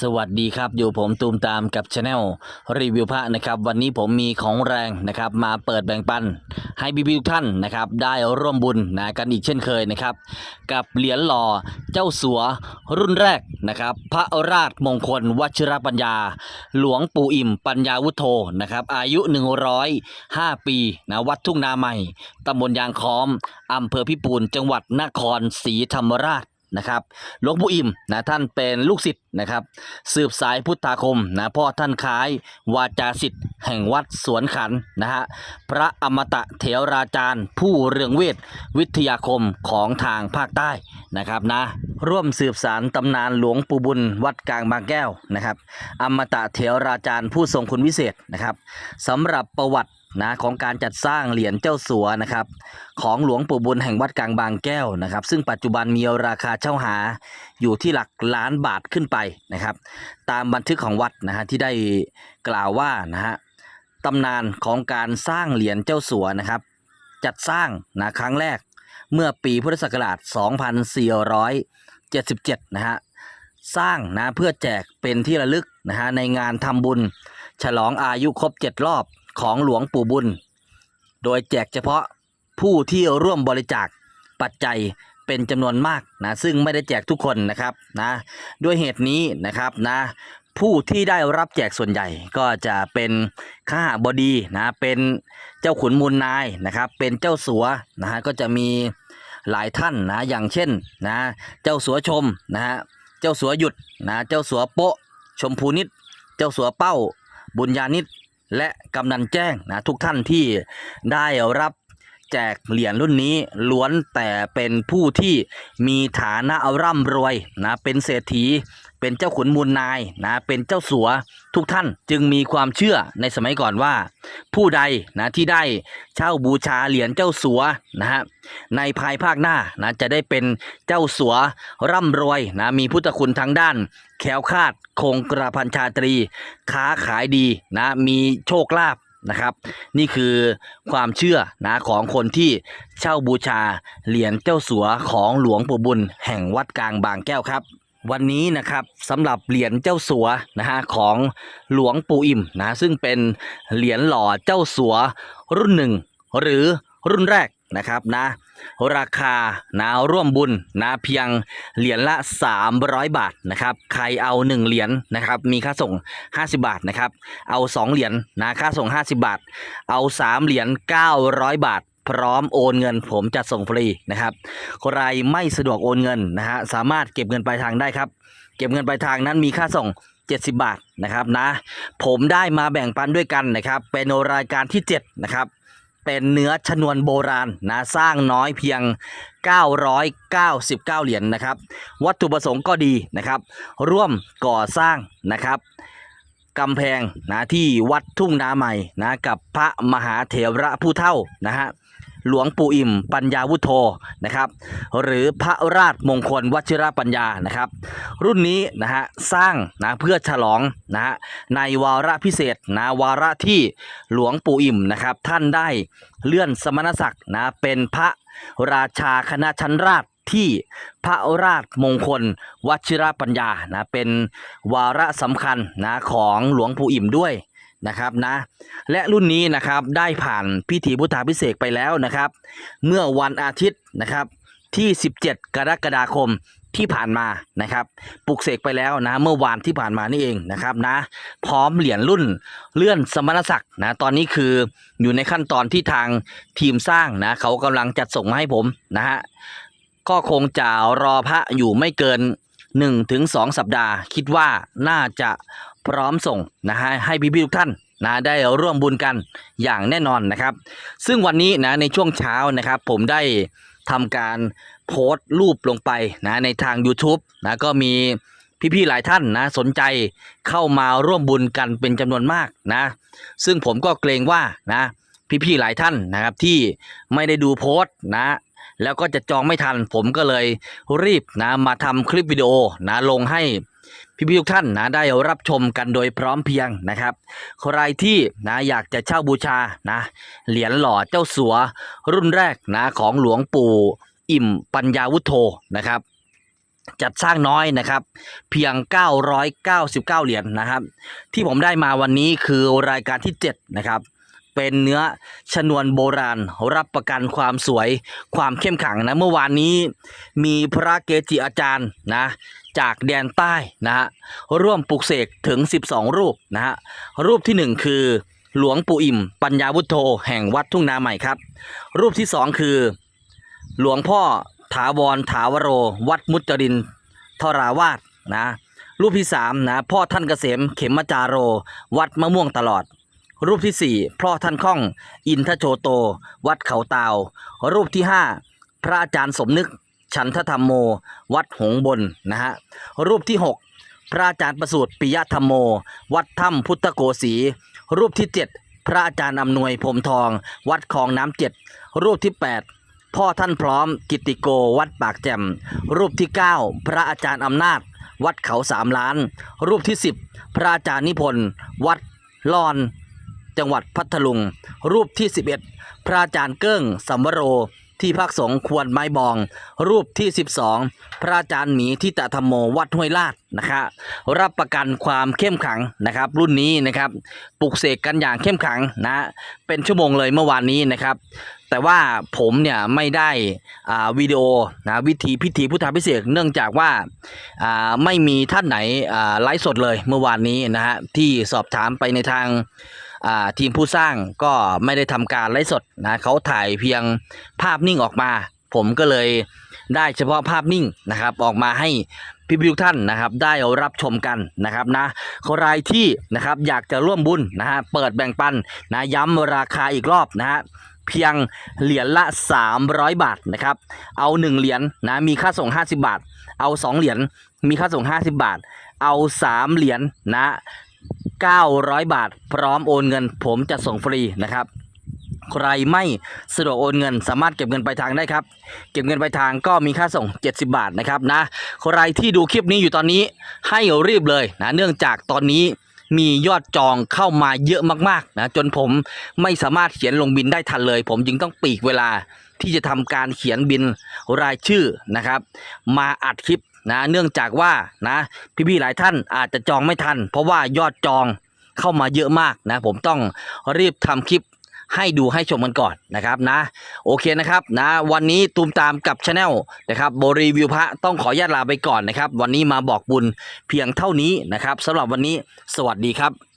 สวัสดีครับ อยู่ผมตูมตามกับช anel รีวิวพระนะครับ วันนี้ผมมีของแรงนะครับ มาเปิดแบ่งปัน ให้พี่ๆทุกท่านนะครับ ได้ร่วมบุญนะกันอีกเช่นเคยนะครับ กับเหรียญหล่อเจ้าสัวรุ่นแรกนะครับ พระราชมงคลวชิรปัญญา หลวงปู่อิ่มปัญญาวุฒโธนะครับ อายุ 105 ปีนะวัดทุ่งนาใหม่ตำบลยางค้อมอำเภอพิปูนจังหวัดนครศรีธรรมราช นะครับหลวงปู่อิ่มนะท่านเป็นลูกศิษย์นะครับสืบสายพุทธาคมนะพ่อท่านคล้ายวาจาศิษย์แห่งวัดสวนขันนะฮะพระอมตะเถราจารย์ ผู้เรืองเวทวิทยาคมของทางภาคใต้นะครับนะร่วมสืบสารตำนานหลวงปู่บุญวัดกลางบางแก้วนะครับอมตะเถราจารย์ผู้ทรงคุณวิเศษนะครับสำหรับประวัติ นะของการจัดสร้างเหรียญเจ้าสัวนะครับของหลวงปู่บุญแห่งวัดกลางบางแก้วนะครับ ซึ่งปัจจุบันมีราคาเช่าหาอยู่ที่หลักล้านบาทขึ้นไปนะครับ ตามบันทึกของวัดนะฮะที่ได้กล่าวว่านะฮะตำนานของการสร้างเหรียญเจ้าสัวนะครับ จัดสร้างนะครั้งแรกเมื่อปีพุทธศักราช 2477 นะฮะสร้างนะเพื่อแจกเป็นที่ระลึกนะฮะในงานทำบุญ ฉลองอายุครบ 7 รอบ ของหลวงปู่บุญ โดยแจกเฉพาะผู้ที่ร่วมบริจาคปัจจัยเป็นจำนวนมากนะซึ่งไม่ได้แจกทุกคนนะครับนะด้วยเหตุนี้นะครับนะผู้ที่ได้รับแจกส่วนใหญ่ก็จะเป็นข้าบดีนะเป็นเจ้าขุนมูลนายนะครับ เป็นเจ้าสัวนะฮะก็จะมีหลายท่านนะอย่างเช่นนะเจ้าสัวชมนะฮะเจ้าสัวหยุดนะเจ้าสัวโปะชมพูนิด เจ้าสัวเป้าบุญญานิด และกำนันแจ้งนะทุกท่านที่ได้รับแจกเหรียญรุ่นนี้ล้วนแต่เป็นผู้ที่มีฐานะร่ำรวยนะเป็นเศรษฐี เป็นเจ้าขุนมูลนายนะเป็นเจ้าสัวทุกท่านจึงมีความเชื่อในสมัยก่อนว่า ผู้ใดนะที่ได้เช่าบูชาเหรียญเจ้าสัวนะฮะในภายภาคหน้านะจะได้เป็นเจ้าสัวร่ำรวยนะมีพุทธคุณทางด้านแคล้วคลาดคงกระพันชาตรี ค้าขายดีนะมีโชคลาภนะครับนี่คือความเชื่อนะของคนที่เช่าบูชาเหรียญเจ้าสัวของหลวงปู่บุญแห่งวัดกลางบางแก้วครับ วันนี้นะครับสำหรับเหรียญเจ้าสัวนะฮะของหลวงปู่อิ่มนะซึ่งเป็นเหรียญหล่อเจ้าสัวรุ่นหนึ่งหรือรุ่นแรกนะครับนะราคานะร่วมบุญนะเพียงเหรียญละ 300 บาทนะครับใครเอา 1 เหรียญนะครับมีค่าส่ง 50 บาทนะครับเอา 2 เหรียญนะค่าส่ง 50 บาท เอา 3 เหรียญ900 บาท พร้อมโอนเงิน ผมจะส่งฟรีนะครับใครไม่สะดวกโอนเงินนะฮะสามารถเก็บเงินปลายทางได้ครับ เก็บเงินปลายทางนั้นมีค่าส่ง 70 บาทนะครับนะ ผมได้มาแบ่งปันด้วยกันนะครับ เป็นรายการที่ 7 นะครับ เป็นเนื้อชนวนโบราณนะสร้างน้อยเพียง 999 เหรียญนะครับ วัตถุประสงค์ก็ดีนะครับ ร่วมก่อสร้างนะครับกำแพงนะที่วัดทุ่งนาใหม่นะกับพระมหาเถระผู้เท่านะฮะ หลวงปู่อิ่ม ปัญญาวุฒโธนะครับ หรือพระราชมงคลวชิรปัญญานะครับ รุ่นนี้นะฮะสร้างนะเพื่อฉลองนะฮะในวาระพิเศษนะวาระที่หลวงปู่อิ่มนะครับ ท่านได้เลื่อนสมณศักดิ์นะเป็นพระราชาคณะชั้นราชที่พระราชมงคลวชิรปัญญานะเป็นวาระสำคัญนะของหลวงปู่อิ่มด้วย นะครับนะ และรุ่นนี้นะครับได้ผ่านพิธีพุทธาพิเศษไปแล้วนะครับ เมื่อวันอาทิตย์นะครับที่ 17 กรกฎาคมที่ผ่านมานะครับปลุกเสกไปแล้วนะเมื่อวานที่ผ่านมานี่เองนะครับนะ พร้อมเหรียญรุ่นเลื่อนสมณศักดิ์นะตอนนี้คืออยู่ในขั้นตอนที่ทางทีมสร้างนะเขากำลังจัดส่งมาให้ผมนะฮะก็คงจะรอพระอยู่ไม่เกิน 1-2 สัปดาห์ คิดว่าน่าจะ พร้อมส่งนะฮะให้พี่ๆทุกท่านนะได้ร่วมบุญกันอย่างแน่นอนนะครับ ซึ่งวันนี้นะในช่วงเช้านะครับ ผมได้ทำการโพสต์รูปลงไปนะในทาง YouTube นะก็มีพี่ๆหลายท่านนะสนใจเข้ามาร่วมบุญกันเป็นจำนวนมากนะ ซึ่งผมก็เกรงว่านะพี่ๆหลายท่านนะครับที่ไม่ได้ดูโพสต์นะแล้วก็จะจองไม่ทัน ผมก็เลยรีบนะมาทำคลิปวิดีโอนะลงให้ พี่ๆทุกท่านนะได้รับชมกันโดยพร้อมเพียงนะครับใครที่นะอยากจะเช่าบูชานะเหรียญหล่อเจ้าสัวรุ่นแรกนะของหลวงปู่อิ่มปัญญาวุฒโธนะครับ จัดสร้างน้อยนะครับ เพียง 999 เหรียญนะครับ ที่ผมได้มาวันนี้คือรายการที่ 7 นะครับเป็นเนื้อชนวนโบราณ รับประกันความสวยความเข้มขังนะเมื่อวานนี้มีพระเกจิอาจารย์นะ จากแดนใต้นะฮะร่วมปลุกเสกถึง 12 รูปนะฮะรูปที่ 1 คือหลวงปู่อิ่ม ปัญญาวุฒโธแห่งวัดทุ่งนาใหม่ครับ รูปที่ 2 คือ หลวงพ่อถาวรถาวโร วัดมุจรินทราวาสนะรูปที่สามนะพ่อท่านเกษมเขมจาโร วัดมะม่วงตลอด รูปที่สี่พ่อท่านข้อง อินทโชโต วัดเขาเตารูปที่ห้าพระอาจารย์สมนึก ฉันทธรรมโม วัดหงบนนะฮะรูปที่หกพระอาจารย์ประสูติปิยธรรมโม วัดถ้ำพุทธโกสีรูปที่เจ็ดพระอาจารย์อำนวยพรมทอง วัดคลองน้ำเจ็ดรูปที่แปดพ่อท่านพร้อม กิตติโกวัดปากแจ่มรูปที่ 9 พระอาจารย์อำนาจ วัดเขาสามล้าน รูปที่ 10 พระอาจารย์นิพนธ์วัดลอนจังหวัดพัทลุง รูปที่ 11 พระอาจารย์เกิ้งสัมวโร ที่พักสงฆ์ควรไม้บอง รูปที่ 12 พระอาจารย์หมีทิตธรรมโมวัดห้วยลาดนะครับรับประกันความเข้มขังนะครับ รุ่นนี้นะครับปลุกเสกกันอย่างเข้มขังนะเป็นชั่วโมงเลยเมื่อวานนี้นะครับ แต่ว่าผมเนี่ยไม่ได้อ่าวิดีโอนะวิธีพิธีพุทธาพิเศษเนื่องจากว่าอ่าไม่มีท่านไหนอ่าไลฟ์สดเลยเมื่อวานนี้นะฮะที่สอบถามไปในทาง ทีมผู้สร้างก็ไม่ได้ทำการไลฟ์สดนะเขาถ่ายเพียงภาพนิ่งออกมา ผมก็เลยได้เฉพาะภาพนิ่งนะครับออกมาให้พี่ๆทุกท่านนะครับได้รับชมกันนะครับนะใครที่นะครับอยากจะร่วมบุญนะฮะเปิดแบ่งปันนะย้ำราคาอีกรอบนะฮะเพียงเหรียญละ 300 บาทนะครับ เอา 1 เหรียญนะมีค่าส่ง 50 บาท เอา 2 เหรียญมีค่าส่ง 50 บาท เอา 3 เหรียญนะ 900 บาท พร้อมโอนเงิน ผมจะส่งฟรีนะครับ ใครไม่สะดวกโอนเงิน สามารถเก็บเงินปลายทางได้ครับ เก็บเงินปลายทางก็มีค่าส่ง 70 บาทนะครับนะใครที่ดูคลิปนี้อยู่ตอนนี้ให้รีบเลยนะเนื่องจากตอนนี้มียอดจองเข้ามาเยอะมากๆนะจนผมไม่สามารถเขียนลงบินได้ทันเลย ผมจึงต้องปีกเวลาที่จะทำการเขียนบินรายชื่อนะครับ มาอัดคลิป นะเนื่องจากว่านะพี่ๆหลายท่านอาจจะจองไม่ทัน เพราะว่ายอดจองเข้ามาเยอะมากนะ ผมต้องรีบทำคลิปให้ดูให้ชมกันก่อนนะครับนะ โอเคนะครับนะ วันนี้ตูมตามกับชาแนลนะครับบรีวิวพระต้องขอญาตลาไปก่อนนะครับ วันนี้มาบอกบุญเพียงเท่านี้นะครับสำหรับวันนี้สวัสดีครับ